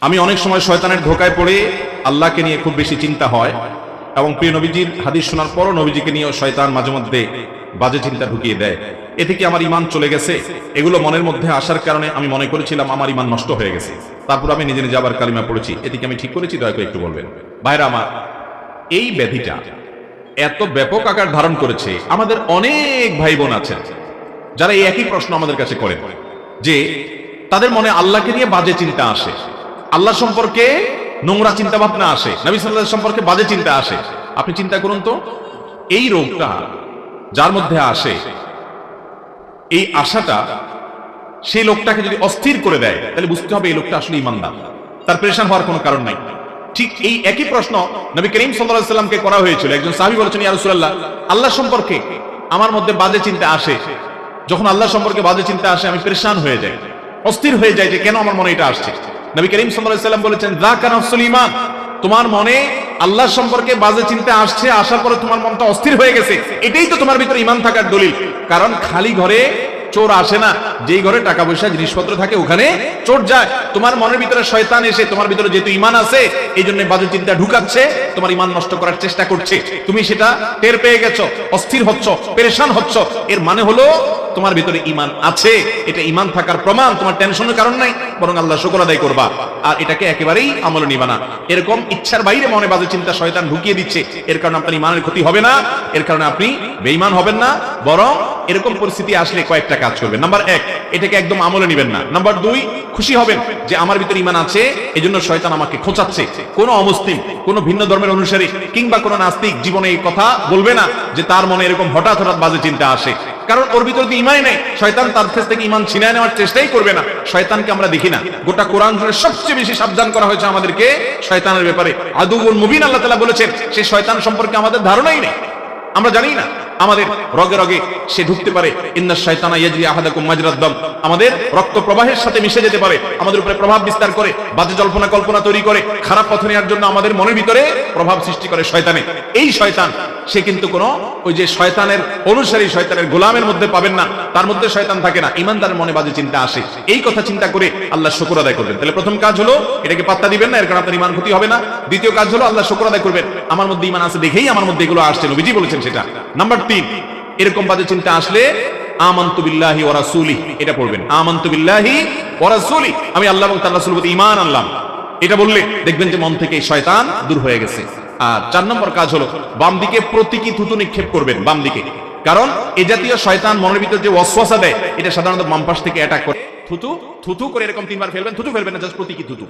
আমি অনেক সময় শয়তানের ধোকায় পড়ে আল্লাহকে নিয়ে খুব বেশি চিন্তা হয় এবং প্রিয় নবীজির হাদিস শোনার পরও নবীজিকে নিয়েও শয়তান মাঝে মধ্যে বাজে চিন্তা ঢুকিয়ে দেয়। এতে কি আমার ইমান চলে গেছে? এগুলো মনের মধ্যে আসার কারণে আমি মনে করেছিলাম আমার ইমান নষ্ট হয়ে গেছে। তারপর আমি নিজে নিজে আবার কালিমা পড়েছি। এতে কি আমি ঠিক করেছি? দয়া করে একটু বলবেন। ভাইরা আমার, এই ব্যাধিটা এত ব্যাপক আকার ধারণ করেছে, আমাদের অনেক ভাই বোন আছেন, যারা এই একই প্রশ্ন আমাদের কাছে করেন, যে তাদের মনে আল্লাহকে নিয়ে বাজে চিন্তা আসে। আল্লাহ সম্পর্কে নোংরা চিন্তা ভাবনা আসে, নবী সাল্লাহ সম্পর্কে বাজে চিন্তা আসে। আপনি চিন্তা করুন তো, এই রোগটা যার মধ্যে আসে, এই আশাটা সেই লোকটাকে যদি অস্থির করে দেয়, তাহলে বুঝতে হবে এই লোকটা আসলে ইমানদার। তার প্রেশান হওয়ার কোনো কারণ নাই। ঠিক এই একই প্রশ্ন নবী করিম সাল্লাহ সাল্লামকে করা হয়েছিল। একজন সাহাবি বলেছেন, ইয়া রাসূলুল্লাহ, আল্লাহ সম্পর্কে আমার মধ্যে বাজে চিন্তা আসে। যখন আল্লাহ সম্পর্কে বাজে চিন্তা আসে, আমি পরেশান হয়ে যাই। অস্থির হয়ে যাই যে কেন আমার মনে এটা আসছে? নবী করিম সাল্লাম বলেছেন ঈমান। তোমার মনে আল্লাহ সম্পর্কে বাজে চিন্তা আসছে, আসার পরে তোমার মনটা অস্থির হয়ে গেছে। এটাই তো তোমার ভিতরে ইমান থাকার দলিল। কারণ খালি ঘরে চোর আসে না। যেই ঘরে টাকা পয়সা, জিনিসপত্র থাকে, ওখানে চোর যায়। তোমার মনের ভিতরে শয়তান এসে তোমার ভিতরে যেহেতু ইমান আছে এই জন্য বাজে চিন্তা ঢুকাচ্ছে, তোমার ইমান নষ্ট করার চেষ্টা করছে। তুমি সেটা টের পেয়ে গেছো, অস্থির হচ্ছ, পেরেশান হচ্ছ। এর মানে হলো তোমার ভিতরে ইমান আছে, এটা ইমান থাকার প্রমাণ, তোমার টেনশনের কারণ নাই, বরং আল্লাহ শুকর আদায় করবা। আর এটাকে একেবারেই আমল নিবা না। এরকম ইচ্ছার বাইরে মনে বাজে চিন্তা শয়তান ঢুকিয়ে দিচ্ছে। এর কারণে আপনার ইমানের ক্ষতি হবে না, এর কারণে আপনি বেঈমান হবেন না, বরং এরকম পরিস্থিতি আসলে কয়েকটা কাজ করবেন। নাম্বার এক, এটাকে একদম আমলে নিবেন না। নাম্বার দুই, খুশি হবেন যে আমার ভিতরে ইমান আছে এই জন্য শয়তান আমাকে খোঁচাচ্ছে। কোনো অমুসলিম, কোনো ভিন্ন ধর্মের অনুসারী কিংবা কোনো নাস্তিক জীবনে এই কথা বলবে না যে তার মনে এরকম হঠাৎ হঠাৎ বাজে চিন্তা আসে। কারণ ওর ভিতরে তো নেই। শয়তান তার কাছ থেকে ইমান ছিনায় নেওয়ার চেষ্টাই করবে না। শয়তানকে আমরা দেখি না। গোটা কোরআন জুড়ে সবচেয়ে বেশি সাবধান করা হয়েছে আমাদেরকে শয়তানের ব্যাপারে। আদুগুল মুবিন আল্লাহ তালা বলেছেন, সে শয়তান সম্পর্কে আমাদের ধারণাই নেই। আমরা জানি না। আমাদের রগে রগে সে ঢুকতে পারে। ইন্দার শয়তানা ইয়াজরি আহাদাকুম মাজরাদ্দাম আমাদের রক্ত প্রবাহের সাথে মিশে যেতে পারে। আমাদের উপরে প্রভাব বিস্তার করে, বাজে জল্পনা কল্পনা তৈরি করে, খারাপ পথে নেওয়ার জন্য আমাদের মনের ভিতরে প্রভাব সৃষ্টি করে শয়তানে। এই শয়তান, সে কিন্তু কোনো ওই যে শয়তানের অনুসারী, শয়তানের গোলামের মধ্যে পাবেন না। তার মধ্যে শয়তান থাকে না। ইমানদারের মনে বাজে চিন্তা আসে। এই কথা চিন্তা করে আল্লাহ শুকর আদায় করবেন। তাহলে প্রথম কাজ হলো, এটাকে পাত্তা দিবেন না, এর কারণে আপনার ইমান ক্ষতি হবে না। দ্বিতীয় কাজ হলো, আল্লাহ শুকর আদায় করবেন। আমার মধ্যে ইমান আছে দেখেই আমার মধ্যে এগুলো আসছে। নবীজি বলেছেন সেটা। নাম্বার তিন, এরকম বাজে চিন্তা আসলে এটা পড়বেন। আমি আল্লাহ এবং তার প্রতি আনলাম। এটা বললে দেখবেন যে মন থেকে শয়তান দূর হয়ে গেছে। আর চার নম্বর কাজ হলো, বাম দিকে প্রতীকী থুতু নিক্ষেপ করবেন, বাম দিকে। কারণ এ জাতীয় শয়তান মনের ভিতর যে ওয়াসওয়াসা দেয়, এটা সাধারণত বাম পাশ থেকে অ্যাটাক করে। থুতু থুতু করে এরকম তিনবার ফেলবেন, থুতু ফেলবেন না জাস্ট প্রতীকী থুতু।